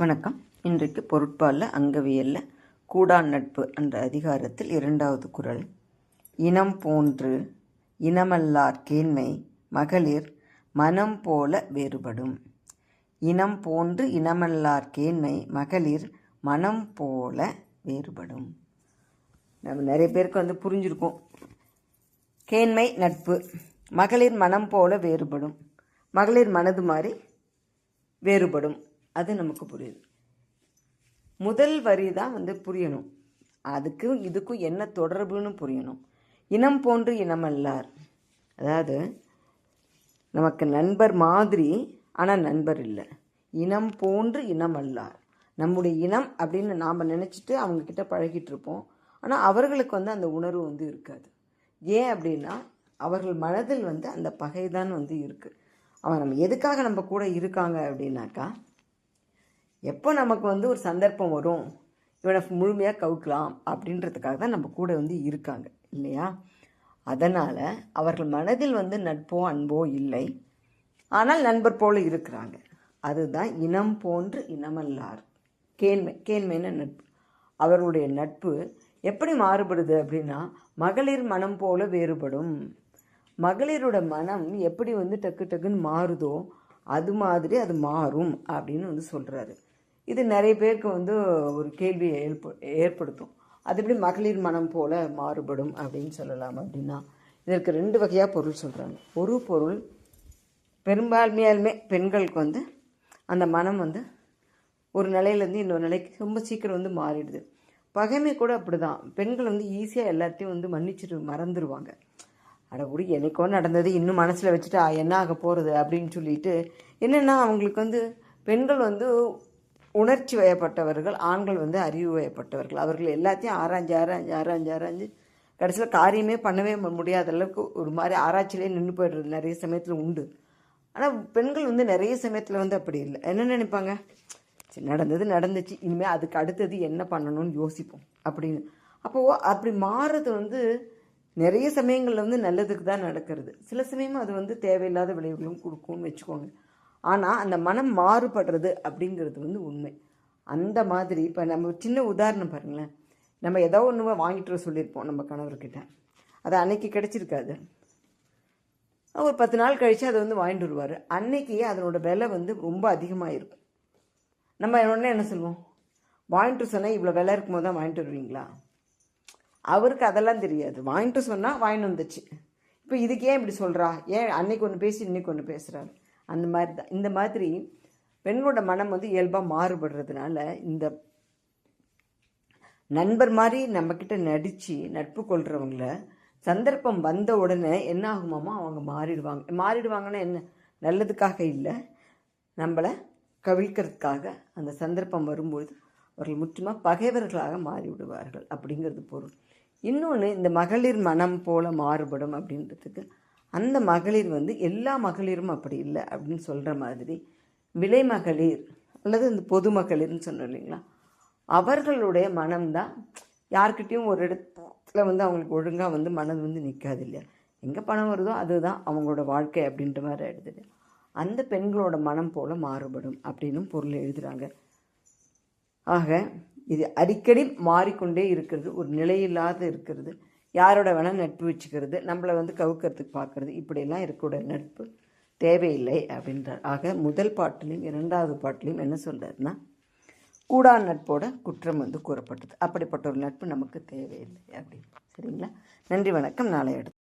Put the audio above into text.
வணக்கம். இன்றைக்கு பொருட்பாலில் அங்கவியல்ல கூடா நட்பு என்ற அதிகாரத்தில் இரண்டாவது குறள் இனம் போன்று இனமல்லார் கேண்மை மகளிர் மனம் போல வேறுபடும். இனம் போன்று இனமல்லார் கேண்மை மகளிர் மனம் போல வேறுபடும். நம்ம நிறைய பேருக்கு வந்து புரிஞ்சிருக்கோம். கேண்மை நட்பு மகளிர் மனம் போல வேறுபடும். மகளிர் மனது மாதிரி வேறுபடும். அது நமக்கு புரியுது. முதல் வரி தான் வந்து புரியணும். அதுக்கும் இதுக்கும் என்ன தொடர்புன்னு புரியணும். இனம் போன்று இனமல்லார் அதாவது நமக்கு நண்பர் மாதிரி ஆனால் நண்பர் இல்லை. இனம் போன்று இனம் அல்லார். நம்முடைய இனம் அப்படின்னு நாம் நினச்சிட்டு அவங்கக்கிட்ட பழகிட்டு இருப்போம். ஆனால் அவர்களுக்கு வந்து அந்த உணர்வு வந்து இருக்காது. ஏன் அப்படின்னா அவர்கள் மனதில் வந்து அந்த பகை தான் வந்து இருக்குது அவன் நம்ம எதுக்காக நம்ம கூட இருக்காங்க அப்படின்னாக்கா எப்போ நமக்கு வந்து ஒரு சந்தர்ப்பம் வரும் இவனை முழுமையாக கவுக்கலாம் அப்படின்றதுக்காக தான் நம்ம கூட வந்து இருக்காங்க இல்லையா? அதனால் அவர்கள் மனதில் வந்து நட்போ அன்போ இல்லை. ஆனால் நண்பர் போல இருக்கிறாங்க. அதுதான் இனம் போன்று இனமல்லார். கேண்மை கேண்மைன்னு நட்பு. அவர்களுடைய நட்பு எப்படி மாறுபடுது அப்படின்னா மகளிர் மனம் போல வேறுபடும். மகளிரோட மனம் எப்படி வந்து டக்கு டக்குன்னு மாறுதோ அது மாதிரி அது மாறும் அப்படின்னு வந்து சொல்கிறாரு இது நிறைய பேருக்கு வந்து ஒரு கேள்வியை ஏற்ப ஏற்படுத்தும். அது எப்படி மகளிர் மனம் போல மாறுபடும் அப்படின்னு சொல்லலாம் அப்படின்னா இதற்கு ரெண்டு வகையாக பொருள் சொல்கிறாங்க ஒரு பொருள் பெரும்பான்மையாலுமே பெண்களுக்கு வந்து அந்த மனம் வந்து ஒரு நிலையிலேருந்து இன்னொரு நிலைக்கு ரொம்ப சீக்கிரம் வந்து மாறிடுது. பகைமை கூட அப்படி தான் பெண்கள் வந்து ஈஸியாக எல்லாத்தையும் வந்து மன்னிச்சுட்டு மறந்துடுவாங்க அடகுடி கூட என்னைக்கோ நடந்தது இன்னும் மனசில் வச்சுட்டு என்ன ஆக போகிறது அப்படின்னு சொல்லிட்டு என்னென்னா அவங்களுக்கு வந்து பெண்கள் வந்து உணர்ச்சி வயப்பட்டவர்கள் ஆண்கள் வந்து அறிவு வயப்பட்டவர்கள். அவர்கள் எல்லாத்தையும் ஆராய்ஞ்சு ஆராய்ஞ்சு ஆராய்ஞ்சு ஆராய்ஞ்சு கடைசியில் காரியமே பண்ணவே முடியாத அளவுக்கு ஒரு மாதிரி ஆராய்ச்சியிலே நின்று போயிடுறது நிறைய சமயத்தில் உண்டு. ஆனால் பெண்கள் வந்து நிறைய சமயத்தில் வந்து அப்படி இல்லை. என்ன நினைப்பாங்க? சரி நடந்தது நடந்துச்சு. இனிமேல் அதுக்கு அடுத்தது என்ன பண்ணணும்னு யோசிப்போம் அப்படின்னு. அப்போது அப்படி மாறுறது வந்து நிறைய சமயங்களில் வந்து நல்லதுக்கு தான் நடக்கிறது. சில சமயம் அது வந்து தேவையில்லாத விளைவுகளும் கொடுக்கும்னு வச்சுக்கோங்க. ஆனால் அந்த மனம் மாறுபடுறது அப்படிங்கிறது வந்து உண்மை. அந்த மாதிரி இப்போ நம்ம சின்ன உதாரணம் பாருங்களேன். நம்ம ஏதோ ஒன்று வாங்கிட்டு வர சொல்லியிருப்போம் நம்ம கணவர்கிட்ட. அது அன்னைக்கு கிடச்சிருக்காது. ஒரு பத்து நாள் கழித்து அதை வந்து வாங்கிட்டு வருவார். அன்னைக்கு அதனோட விலை வந்து ரொம்ப அதிகமாக இருக்கும் நம்ம உடனே என்ன சொல்லுவோம்? வாங்கிட்டு சொன்னால் இவ்வளோ விலை இருக்கும்போது தான் வாங்கிட்டு வருவீங்களா? அவருக்கு அதெல்லாம் தெரியாது. வாங்கிட்டு சொன்னால் வாங்கிட்டு வந்துச்சு. இப்போ இதுக்கு ஏன் இப்படி சொல்கிறா ஏன் அன்னைக்கு ஒன்று பேசி இன்னைக்கு ஒன்று பேசுகிறாரு அந்த மாதிரி தான். இந்த மாதிரி பெண்களோட மனம் வந்து இயல்பாக மாறுபடுறதுனால இந்த நண்பர் மாதிரி நம்மக்கிட்ட நடித்து நட்பு கொள்கிறவங்கள சந்தர்ப்பம் வந்த உடனே என்ன ஆகுமாமோ? அவங்க மாறிடுவாங்க. மாறிடுவாங்கன்னா என்ன? நல்லதுக்காக இல்லை. நம்மளை கவிழ்க்கிறதுக்காக அந்த சந்தர்ப்பம் வரும்பொழுது அவர்கள் முற்றிலுமாக பகைவர்களாக மாறிவிடுவார்கள் அப்படிங்கிறது பொருள். இன்னொன்று இந்த மகளிர் மனம் போல மாறுபடும் அப்படின்றதுக்கு அந்த மகளிர் வந்து எல்லா மகளிரும் அப்படி இல்லை அப்படின்னு சொல்கிற மாதிரி விலை மகளிர் அல்லது இந்த பொது மகளிர்னு சொன்னோம் இல்லைங்களா? அவர்களுடைய மனம்தான் யார்கிட்டையும் ஒரு இடத்துல வந்து அவங்களுக்கு ஒழுங்காக வந்து மனது வந்து நிற்காது இல்லையா? எங்கே பணம் வருதோ அதுதான் அவங்களோட வாழ்க்கை அப்படின்ற மாதிரி ஆயிடுது அந்த பெண்களோட மனம் போல் மாறுபடும் அப்படின்னும் பொருள் எழுதுகிறாங்க ஆக இது அடிக்கடி மாறிக்கொண்டே இருக்கிறது ஒரு நிலையில்லாத இருக்கிறது. யாரோட வேணால் நட்பு வச்சுக்கிறது நம்மளை வந்து கவுக்கிறதுக்கு பார்க்கறது இப்படியெல்லாம் இருக்கக்கூடிய நட்பு தேவையில்லை அப்படின்றார். ஆக முதல் பாட்டிலையும் இரண்டாவது பாட்டிலையும் என்ன சொல்றாருன்னா கூடா நட்போட குற்றம் வந்து கூறப்பட்டது. அப்படிப்பட்ட ஒரு நட்பு நமக்கு தேவையில்லை அப்படின்னு. சரிங்களா? நன்றி வணக்கம். நாளை எடுத்து